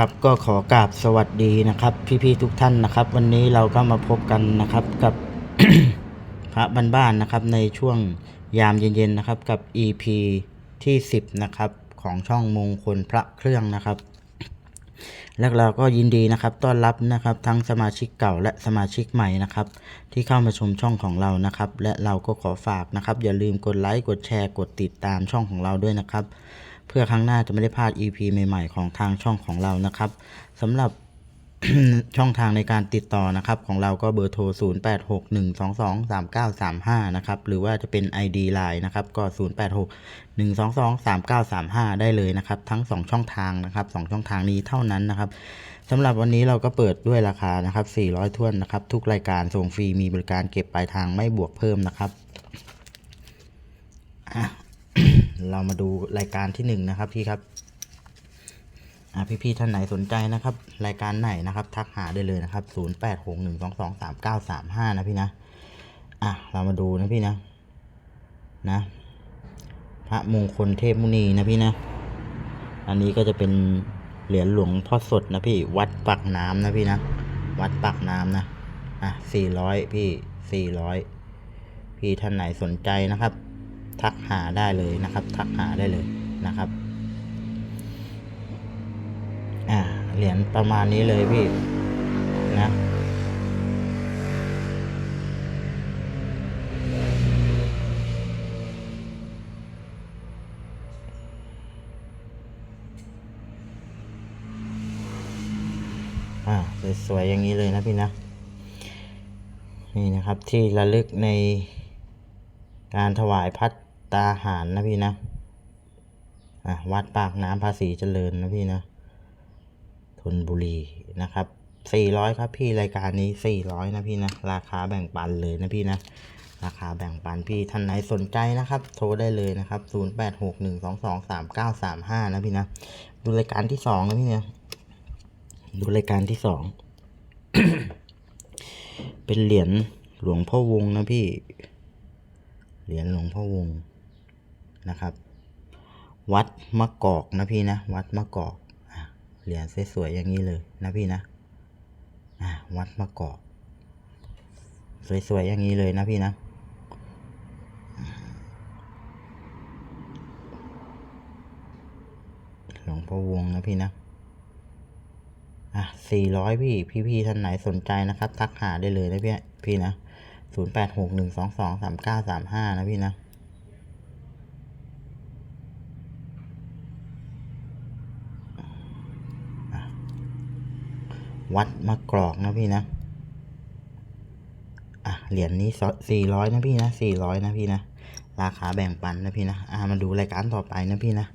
ครับก็ขอกราบสวัสดีนะครับ พี่ๆทุกท่านนะครับ วันนี้เราก็มาพบกันนะครับกับ พระบ้านๆนะครับ ในช่วงยามเย็นๆนะครับ กับ EP ที่ 10 นะครับ ของช่องมงคลพระเครื่องนะครับ และเราก็ยินดีนะครับ ต้อนรับนะครับ ทั้งสมาชิกเก่าและสมาชิกใหม่นะครับ ที่เข้ามาชมช่องของเรานะครับ และเราก็ขอฝากนะครับ อย่าลืมกดไลค์กดแชร์กดติดตามช่องของเราด้วยนะครับ พื่อครั้งหน้าจะไม่ได้พลาด EP ใหม่ๆ ของทางช่องของเรานะครับสำหรับช่องทางในการติดต่อนะครับของเราก็เบอร์โทร 0861223935 นะครับ หรือว่าจะเป็น ID Line นะครับ ก็ 0861223935 ได้เลยนะครับ ทั้ง 2 ช่องทางนะครับ2ช่องทางนี้เท่านั้นนะครับสำหรับวันนี้เราก็เปิดด้วยราคานะครับ 400ท้วนนะครับ ทุกรายการส่งฟรีมีบริการเก็บปลายทางไม่บวกเพิ่มนะครับ เรามาดูรายการที่หนึ่งนะครับพี่ครับอ่พี่ๆท่านไหนสนใจนะครับ รายการไหนนะครับ ทักหาได้เลยนะครับ 0 8 6 1 2 2 3 9 3 5 นะพี่นะ อะ เรามาดูนะพี่นะ นะ พระมงคลเทพมุนีนะพี่นะ อันนี้ก็จะเป็นเหรียญหลวงพ่อสดนะพี่ วัดปากน้ำนะพี่นะ วัดปากน้ำนะ อะสี่ร้อยพี่สี่ร้อยพี่ท่านไหนสนใจนะครับ ทักหาได้เลยนะครับ ทักหาได้เลยนะครับอ่าเหรียญประมาณนี้เลยพี่นะอ่าสวยๆอย่างนี้เลยนะพี่นะ นี่นะครับที่ระลึกในการถวายพัตตาหารนะพี่นะอะวัดปากน้ำภาษีเจริญนะพี่นะธนบุรีนะครับ400ครับพี่รายการนี้400นะพี่นะราคาแบ่งปันเลยนะพี่นะราคาแบ่งปันพี่ท่านไหนสนใจนะครับ โทรได้เลยนะครับ0861223935นะพี่นะดูรายการที่2นะพี่นะดูรายการที่2เป็นเหรียญหลวงพ่อวงนะพี่ เหรียญหลวงพ่อวง นะครับ วัดมะกอกนะพี่นะวัดมะกอกอเหรียญสวยๆอย่างนี้เลยนะพี่นะอะวัดมะกอก สวยๆอย่างนี้เลยนะพี่นะหลวงพ่อวงนะพี่นะอะสี่ร้อยพี่ พี่ๆท่านไหนสนใจนะครับ ทักหาได้เลยนะพี่พี่นะศูนย์แปดหกหนึ่งสองสองสามเก้าสามห้านะพี่นะ วัดมะกรอกนะพี่นะ อะเหรียญนี้สี่ร้อยนะพี่นะสี่ร้อยนะพี่นะ ราคาแบ่งปันนะพี่นะอ่ามาดูรายการต่อไปนะพี่นะ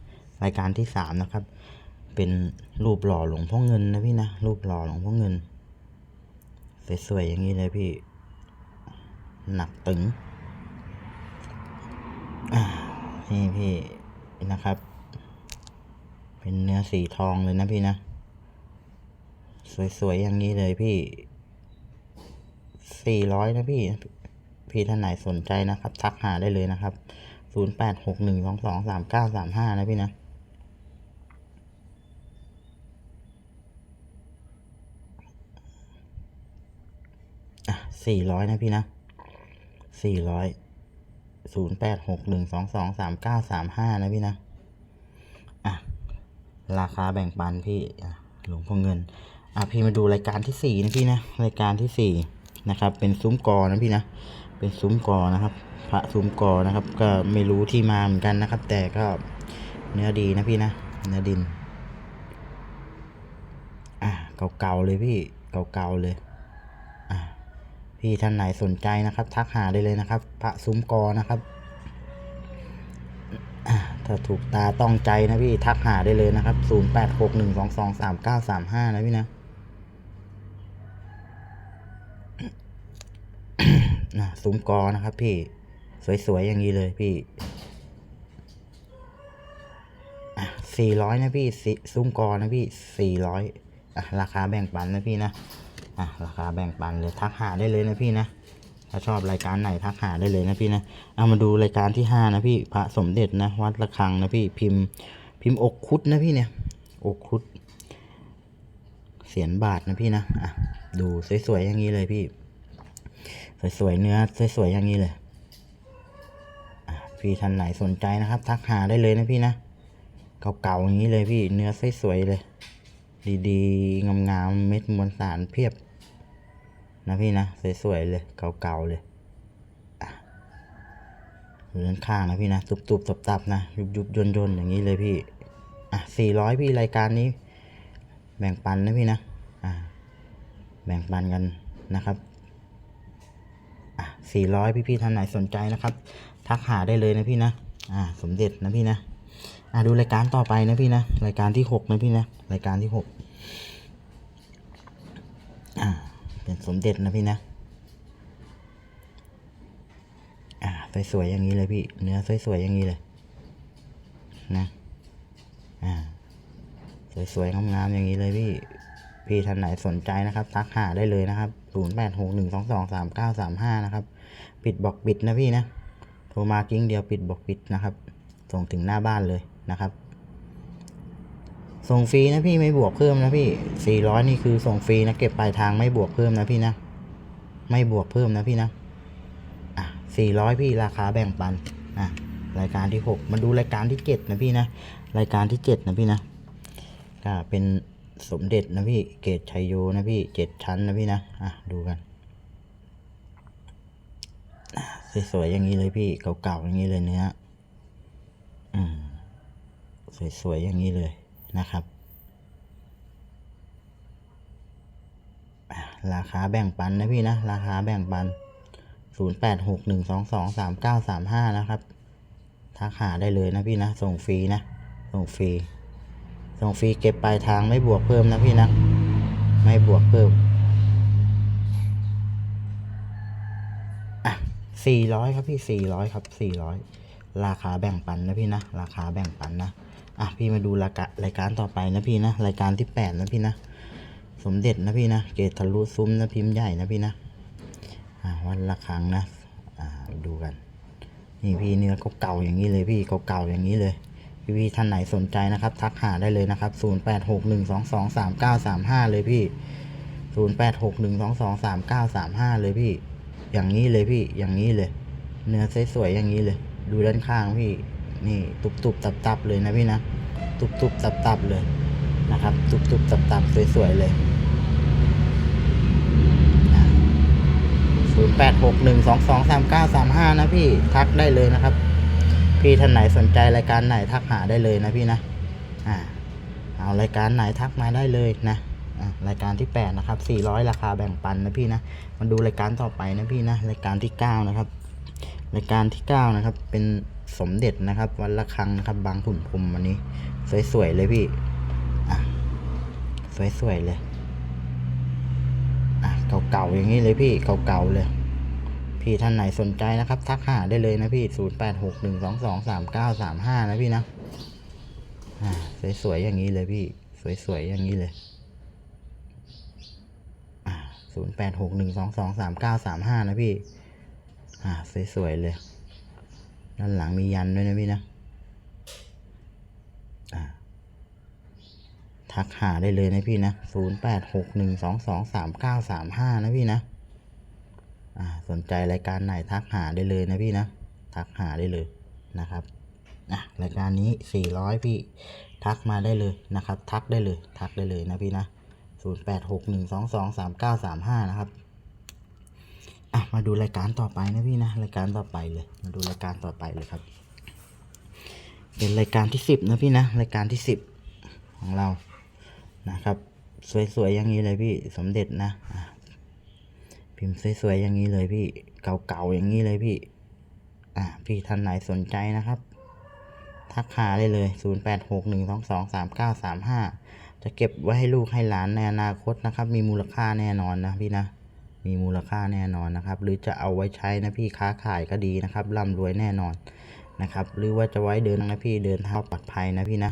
รายการที่สามนะครับ เป็นรูปหล่อหลวงพ่อเงินนะพี่นะ รูปหล่อหลวงพ่อเงิน สวยๆอย่างนี้เลยพี่ หนักตึง อ่านี่พี่นะครับ เป็นเนื้อสีทองเลยนะพี่นะ สวยๆ อย่างนี้เลยพี่สี่ร้อยนะพี่ พี่ท่านไหนสนใจนะครับ ทักหาได้เลยนะครับศูนย์แปดหกหนึ่งสองสองสามเก้าสามห้านะพี่นะอะสี่ร้อยนะพี่นะสี่ร้อยศูนย์แปดหกหนึ่งสองสองสามเก้าสามห้านะพี่นะอะราคาแบ่งปันพี่หลวงพ่อเงิน อะพี่มาดูรายการที่สี่นะพี่นะรายการที่สี่นะครับ เป็นซุ้มกอนะพี่นะเป็นซุ้มกอนะครับ พระซุ้มกอนะครับ ก็ไม่รู้ที่มาเหมือนกันนะครับ แต่ก็เนื้อดีนะพี่นะเนื้อดิน อะเก่าๆเลยพี่เก่าๆเลยอะพี่ท่านไหนสนใจนะครับ ทักหาได้เลยนะครับ พระซุ้มกอนะครับอะถ้าถูกตาต้องใจนะพี่ทักหาได้เลยนะครับ 0 8 6 1 2 2 3 9 3 5 นะพี่นะ นะซุ้มกอนะครับพี่ สวยๆอย่างนี้เลยพี่อะสี่ร้อยนะพี่ซุ้มกอนะพี่สี่ร้อยอะราคาแบ่งปันนะพี่นะอะราคาแบ่งปันเลยทักหาได้เลยนะพี่นะถ้าชอบรายการไหนทักหาได้เลยนะพี่นะเอามาดูรายการที่ห้านะพี่พระสมเด็จนะวัดระฆังนะพี่พิมพ์ พิมพ์อกคุดนะพี่เนี่ยอกคุดเสียนบาทนะพี่นะอะดูสวยๆอย่างนี้เลยพี่ สวยๆเนื้อสวยๆอย่างนี้เลยพี่ท่านไหนสนใจนะครับ ทักหาได้เลยนะพี่นะเก่าๆอย่างนี้เลยพี่เนื้อสวยๆเลย ดีๆงามๆเม็ดมวลสารเพียบ นะพี่นะสวยๆเลยเก่าๆเลยอะดูด้านข้างนะพี่นะตุบๆตับๆนะยุบๆยนๆอย่างนี้เลยพี่ อะสี่ร้อยพี่รายการนี้ แบ่งปันนะพี่นะ อะแบ่งปันกันนะครับ สี่ร้อยพี่ๆท่านไหนสนใจนะครับทักหาได้เลยนะพี่นะอ่าสมเด็จนะพี่นะอะดูรายการต่อไปนะพี่นะรายการที่หกนะพี่นะรายการที่หกอ่าเป็นสมเด็จนะพี่นะอ่าสวยๆอย่างนี้เลยพี่เนื้อสวยๆอย่างนี้เลยนะอ่าสวยๆงามๆอย่างนี้เลยพี่ พี่ท่านไหนสนใจนะครับทักหาได้เลยนะครับศูนย์แปดหกหนึ่งสองสองสามเก้าสามห้านะครับ ปิดบอกปิดนะพี่นะโทรมากิ้งเดียวปิดบอกปิดนะครับ ส่งถึงหน้าบ้านเลยนะครับ ส่งฟรีนะพี่ไม่บวกเพิ่มนะพี่สี่ร้อยนี่คือส่งฟรีนะเก็บปลายทางไม่บวกเพิ่มนะพี่นะ ไม่บวกเพิ่มนะพี่นะอะสี่ร้อยพี่ราคาแบ่งปันอะรายการที่หกมาดูรายการที่เจ็ดนะพี่นะรายการที่เจ็ดนะพี่นะก็เป็น สมเด็จนะพี่เกตชัยโยนะพี่เจ็ดชั้นนะพี่นะอะดูกันสวยๆอย่างนี้เลยพี่เก่าๆอย่างนี้เลยเนื้ออืมสวยๆอย่างนี้เลยนะครับราคาแบ่งปันนะพี่นะ ราคาแบ่งปันศูนย์แปดหกหนึ่งสองสองสามเก้าสามห้านะครับ ทักหาได้เลยนะพี่นะ ส่งฟรีนะ ส่งฟรี ส่งฟรีเก็บปลายทางไม่บวกเพิ่มนะพี่นะ ไม่บวกเพิ่ม อะสี่ร้อยครับพี่สี่ร้อยครับสี่ร้อยราคาแบ่งปันนะพี่นะ ราคาแบ่งปันนะ อะพี่มาดูรายการรายการต่อไปนะพี่นะ รายการที่แปดนะพี่นะ สมเด็จนะพี่นะ เกตทะลุซุ้มนะพิมพ์ใหญ่นะพี่นะ อ่าวันละครั้งนะ อ่าดูกัน นี่พี่เนื้อเก่าๆอย่างนี้เลยพี่เก่าๆอย่างนี้เลย พี่พี่ๆท่านไหนสนใจนะครับ ทักหาได้เลยนะครับ0 8 6 1 2 2 3 9 3 5เลยพี่0 8 6 1 2 2 3 9 3 5เลยพี่ อย่างนี้เลยพี่ อย่างนี้เลย เนื้อสวยๆอย่างนี้เลย ดูด้านข้างพี่ นี่ตุบๆตับๆเลยนะพี่นะ ตุบๆตับๆเลยนะครับ ตุบๆตับๆสวยๆเลยศูนย์แปดหกหนึ่งสองสองสามเก้าสามห้านะพี่ ทักได้เลยนะครับ พี่ท่านไหนสนใจรายการไหนทักหาได้เลยนะพี่นะอ่าเอารายการไหนทักมาได้เลยนะอ่ารายการที่แปดนะครับสี่ร้อยราคาแบ่งปันนะพี่นะมาดูรายการต่อไปนะพี่นะรายการที่เก้านะครับ รายการที่เก้านะครับ เป็นสมเด็จนะครับ วันละครั้งนะครับบางขุนพรมวันนี้ สวยๆเลยพี่อะสวยๆเลยอะเก่าๆอย่างนี้เลยพี่เก่าๆเลย พี่ท่านไหนสนใจนะครับ ทักหาได้เลยนะพี่ศูนย์แปดหกหนึ่งสองสองสามเก้าสามห้านะพี่นะสวยๆอย่างนี้เลยพี่ สวยๆอย่างนี้เลยศูนย์แปดหกหนึ่งสองสองสามเก้าสามห้านะพี่ อ่าสวยๆเลย ด้านหลังมียันด้วยนะพี่นะ อ่า ทักหาได้เลยนะพี่นะศูนย์แปดหกหนึ่งสองสองสามเก้าสามห้านะพี่นะ สนใจรายการไหนทักหาได้เลยนะพี่นะ ทักหาได้เลยนะครับอะรายการนี้สี่ร้อยพี่ทักมาได้เลยนะครับ ทักได้เลย ทักได้เลยนะพี่นะศูนย์แปดหกหนึ่งสองสองสามเก้าสามห้านะครับอะมาดูรายการต่อไปนะพี่นะรายการต่อไปเลย มาดูรายการต่อไปเลยครับ เป็นรายการที่สิบนะพี่นะรายการที่สิบของเรานะครับ สวยๆอย่างนี้เลยพี่สมเด็จนะอะ พิมพ์สวยๆอย่างนี้เลยพี่ เก่าๆอย่างนี้เลยพี่ อะพี่ท่านไหนสนใจนะครับ ทักหาได้เลย 0 8 6 1 2 2 3 9 3 5 จะเก็บไว้ให้ลูกให้หลานในอนาคตนะครับ มีมูลค่าแน่นอนนะพี่นะ มีมูลค่าแน่นอนนะครับ หรือจะเอาไว้ใช้นะพี่ค้าขายก็ดีนะครับร่ำรวยแน่นอนนะครับ หรือว่าจะไว้เดินนะพี่เดินเท้าปลอดภัยนะพี่นะ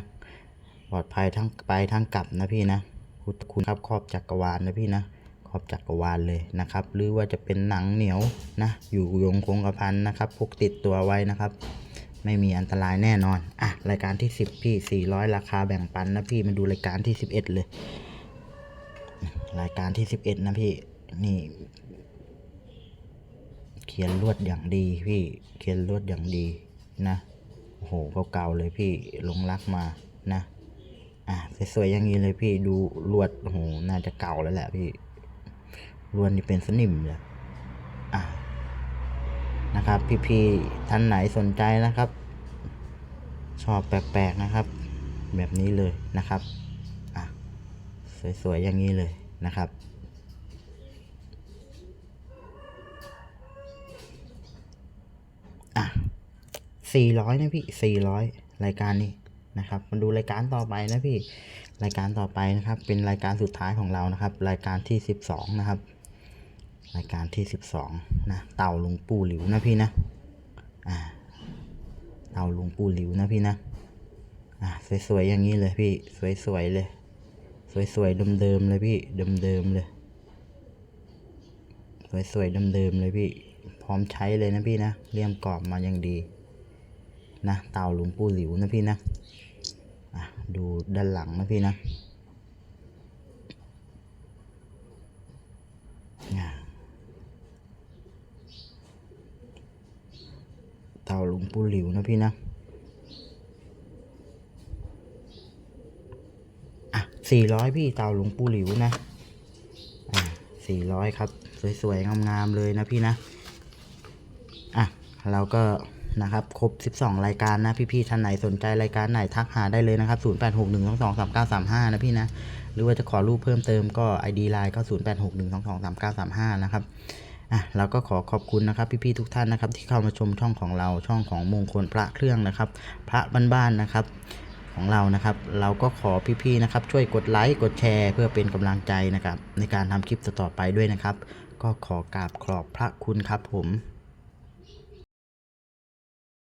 ปลอดภัยทั้งไปทั้งกลับนะพี่นะพุทธคุณครับครอบจักรวาลนะพี่นะ ครอบจักรวาลเลยนะครับ หรือว่าจะเป็นหนังเหนียวนะอยู่ยงคงกระพันนะครับพกติดตัวไว้นะครับ ไม่มีอันตรายแน่นอนอะรายการที่ 10 พี่ 400 ราคาแบ่งปันนะพี่มาดูรายการที่ 11 เลย รายการที่สิบเอ็ดนะพี่นี่เขียนลวดอย่างดีพี่เขียนลวดอย่างดีนะโอ้โหเก่าๆเลยพี่ลงรักมานะอะสวยๆอย่างนี้เลยพี่ดูลวดโอ้โหน่าจะเก่าแล้วแหละพี่ ลวดนี่เป็นสนิมเลยอะนะครับ พี่ๆท่านไหนสนใจนะครับ ชอบแปลกๆนะครับ แบบนี้เลยนะครับอะสวยๆอย่างนี้เลยนะครับอะสี่ร้อยนะพี่สี่ร้อยรายการนี้นะครับมาดูรายการต่อไปนะพี่ รายการต่อไปนะครับ เป็นรายการสุดท้ายของเรานะครับ รายการที่สิบสองนะครับ รายการที่สิบสองนะ เต่าลวงปู่หลิวนะพี่นะอ่าเต่าลวงปู่หลิวนะพี่นะอ่าสวยๆอย่างนี้เลยพี่สวยๆเลย สวยๆเดิมๆเลยพี่เดิมๆเลย สวยๆเดิมๆเลยพี่ พร้อมใช้เลยนะพี่นะเลี่ยมกรอบมาอย่างดีนะเต่าลวงปู่หลิวนะพี่นะอะดูด้านหลังนะพี่นะอะ เต่าหลวงปู่หลิวนะพี่นะอะสี่ร้อยพี่เต่าหลวงปู่หลิวนะอะสี่ร้อยครับ สวยๆงามๆเลยนะพี่นะอะเราก็นะครับครบ 12 รายการนะพี่ๆท่านไหนสนใจรายการไหนทักหาได้เลยนะครับ 0861223935 นะพี่นะ หรือว่าจะขอรูปเพิ่มเติมก็ ID Line ก็ 0861223935 นะครับ อะเราก็ขอขอบคุณนะครับพี่ๆทุกท่านนะครับ ที่เข้ามาชมช่องของเราช่องของมงคลพระเครื่องนะครับ พระบ้านๆนะครับของเรานะครับ เราก็ขอพี่ๆนะครับ ช่วยกดไลค์กดแชร์ เพื่อเป็นกำลังใจนะครับ ในการทำคลิปต่อๆไปด้วยนะครับ ก็ขอกราบขอบพระคุณครับผม